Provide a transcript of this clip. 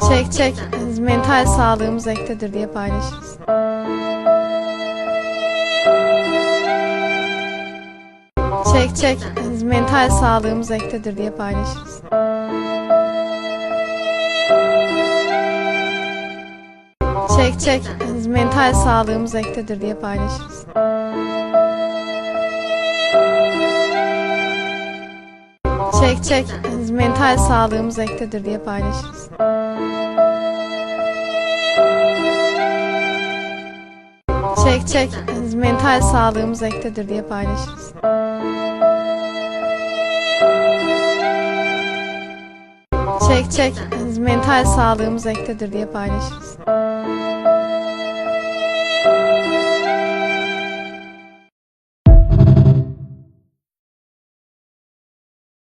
Çek çek mental sağlığımız ektedir diye paylaşırız. Çek çek mental sağlığımız ektedir diye paylaşırız. Çek çek mental sağlığımız ektedir diye paylaşırız. Çek çek mental sağlığımız ektedir diye paylaşırız. Çek çek mental sağlığımız ektedir diye paylaşırız. Çek çek mental sağlığımız ektedir diye paylaşırız.